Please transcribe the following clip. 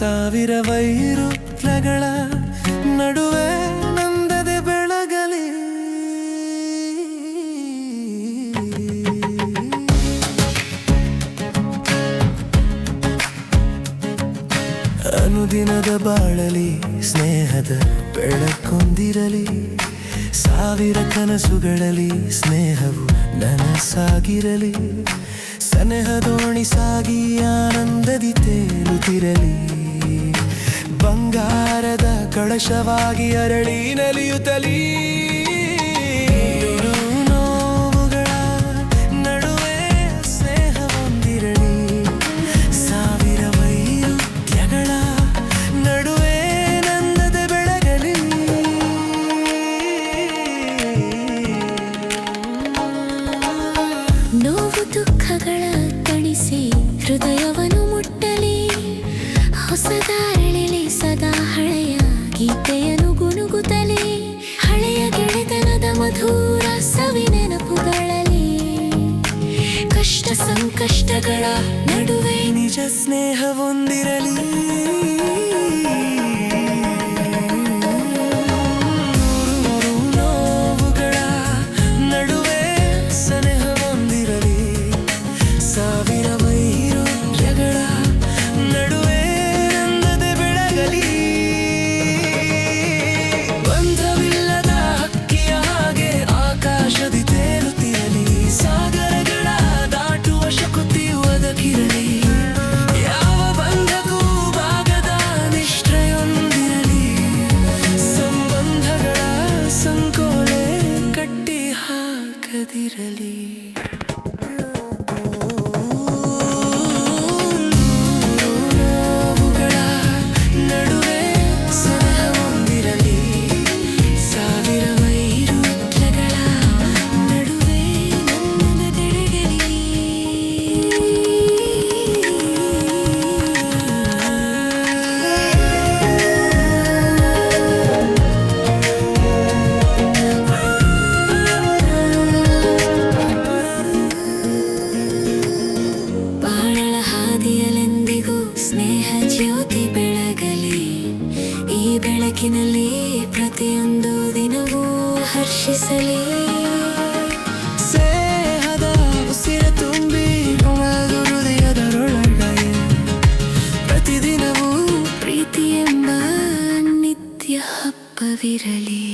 ಸಾವಿರ ವೈರುಧ್ಯಗಳ ನಡುವೆ ನಂದದೆ ಬೆಳಗಲಿ. ಅನುದಿನದ ಬಾಳಲಿ, ಸ್ನೇಹದ ಬೆಳಕೊಂದಿರಲಿ. ಸಾವಿರ ಕನಸುಗಳಲ್ಲಿ ಸ್ನೇಹವು ನನಸಾಗಿರಲಿ. ಸನೆಹದೋಣಿ ಸಾಗಿ ಆನಂದದಿ ತೇಲುತ್ತಿರಲಿ. ಬಂಗಾರದ ಕಳಶವಾಗಿ ಅರಳಿ ನಲಿಯುತ್ತಲೀ. ನಡುವೆ ಸ್ನೇಹ ಹೊಂದಿರಲಿ ಸಾವಿರ ವೈರುಧ್ಯಗಳ ನಡುವೆ ನಂದದ ಬೆಳಗಲಿ. ನೋವು ದುಃಖಗಳ ಕಣಿಸಿ ಹೃದಯವನ್ನು ಮುಟ್ಟಲಿ. ಹೊಸದಾರಳಿಲಿ ಸಂಕಷ್ಟಗಳ ನಡುವೆ ನಿಜ ಸ್ನೇಹ ಹಾಕದಿರಲಿ ಬೆಳಕಿನಲ್ಲಿ ಪ್ರತಿಯೊಂದು ದಿನವೂ ಹರ್ಷಿಸಲಿ. ಸ್ನೇಹದ ಉಸಿರ ತುಂಬಿ ಹೃದಯದರೊಳಗೆ ಪ್ರತಿದಿನವೂ ಪ್ರೀತಿ ಎಂಬ ನಿತ್ಯ ಹಬ್ಬವಿರಲಿ.